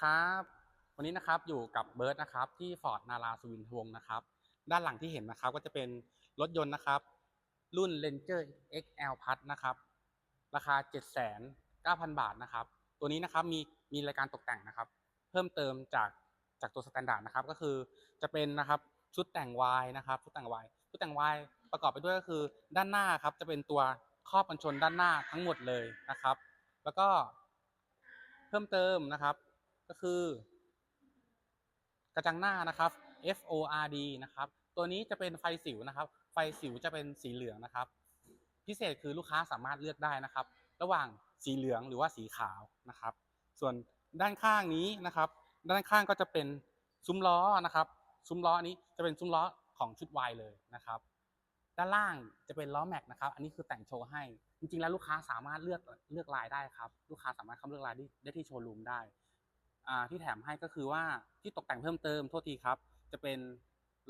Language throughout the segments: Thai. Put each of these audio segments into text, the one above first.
ครับ วันนี้นะครับอยู่กับเบิร์ดนะครับที่ฟอร์ดนาราสุวินทวงนะครับ ด้านหลังที่เห็นนะครับก็จะเป็นรถยนต์นะครับ รุ่น Ranger XL Plus นะครับ ราคา 7,900 บาทนะครับ ตัวนี้นะครับมีมีรายการตกแต่งนะครับ เพิ่มเติมจากจากตัวสแตนดาร์ดนะครับก็คือจะเป็นนะครับชุดแต่งวายนะครับชุดแต่งวายชุดแต่งวายประกอบไปด้วยก็คือด้านหน้าครับจะเป็นตัวครอบกันชนด้านหน้าทั้งหมดเลยนะครับ แล้วก็เพิ่มเติมนะครับ ก็คือ กระจังหน้านะครับ FORD นะครับ ตัวนี้จะเป็นไฟสิวนะครับ ไฟสิวจะเป็นสีเหลืองนะครับ พิเศษคือลูกค้าสามารถเลือกได้นะครับ ระหว่างสีเหลืองหรือว่าสีขาวนะครับ ส่วนด้านข้างนี้นะครับ ด้านข้างก็จะเป็นซุ้มล้อนะครับ ซุ้มล้ออันนี้จะเป็นซุ้มล้อของชุดวายเลยนะครับ ด้านล่างจะเป็นล้อแม็กนะครับ อันนี้คือแต่งโชว์ให้ จริงๆ แล้วลูกค้าสามารถเลือกเลือกลายได้ครับ ลูกค้าสามารถเข้าเลือกลายได้ที่โชว์รูมได้ ที่แถมให้ก็คือว่าที่ตกแต่งเพิ่มเติมโทษทีครับ จะเป็น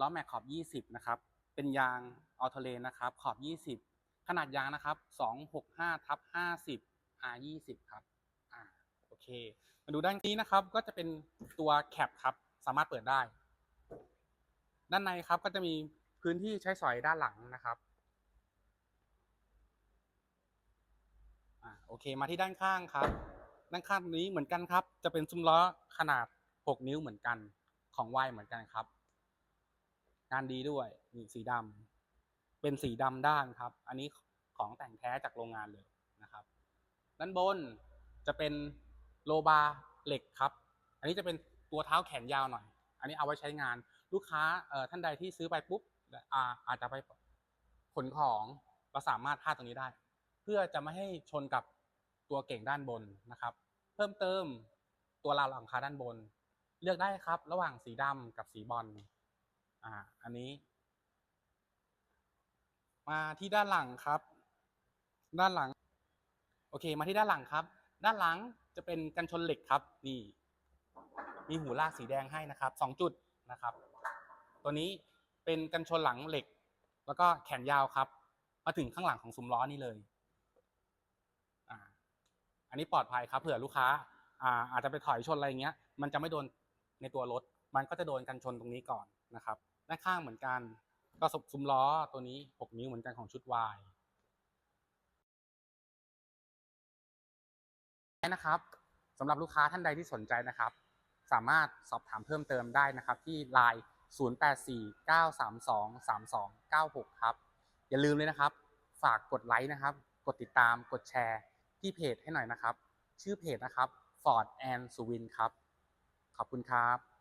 ล้อแม็กขอบ 20 นะครับ เป็นยางออโทเลนนะครับ ขอบ 20 ขนาดยางนะครับ 265ทับ50 R 20 ครับอ่าโอเค มาดูด้านนี้นะครับ ก็จะเป็นตัวแคปครับ สามารถเปิดได้ ด้านในครับก็จะมีพื้นที่ใช้สอยด้านหลังนะครับอ่าโอเค มาที่ด้านข้างครับ ด้านข้างนี้เหมือนกันครับ จะเป็นซุ้มล้อขนาด 6 นิ้วเหมือนกันของวายเหมือนกันครับ งานดีด้วยนี่สีดำเป็นสีดำด้านครับ อันนี้ของแต่งแท้จากโรงงานเลยนะครับ ด้านบนจะเป็นโลบาร์เหล็กครับ อันนี้จะเป็นตัวเท้าแขนยาวหน่อย อันนี้เอาไว้ใช้งานลูกค้าท่านใดที่ซื้อไปปุ๊บอาอาจจะไปขนของเราสามารถพาดตรงนี้ได้ เพื่อจะไม่ให้ชนกับ ตัวเก่งด้านบนนะครับ เพิ่มเติมตัวราวหลังคาด้านบน เลือกได้ครับ ระหว่างสีดำกับสีบอลอ่าอันนี้ มาที่ด้านหลังครับ ด้านหลัง โอเค มาที่ด้านหลังครับ ด้านหลังจะเป็นกันชนเหล็กครับนี่มีหูลากสีแดงให้นะครับสองจุดนะครับ ตัวนี้เป็นกันชนหลังเหล็ก แล้วก็แขนยาวครับ มาถึงข้างหลังของซุ้มล้อนี่เลย อันนี้ปลอดภัยครับเผื่อลูกค้าอ่าอาจจะไปถอยชนอะไรเงี้ย มันจะไม่โดนในตัวรถ มันก็จะโดนกันชนตรงนี้ก่อนนะครับด้านข้างเหมือนกัน ก็สบซุ้มล้อตัวนี้ 6 นิ้วเหมือนกันของชุด Y นะครับสำหรับลูกค้าท่านใดที่สนใจนะครับ สามารถสอบถามเพิ่มเติมได้นะครับ ที่ Line 0849323296 ครับ อย่าลืมเลยนะครับ ฝากกดไลค์นะครับ กดติดตาม กดแชร์ ที่เพจให้หน่อยนะครับ ชื่อเพจนะครับ Ford and Swin ครับ ขอบคุณครับ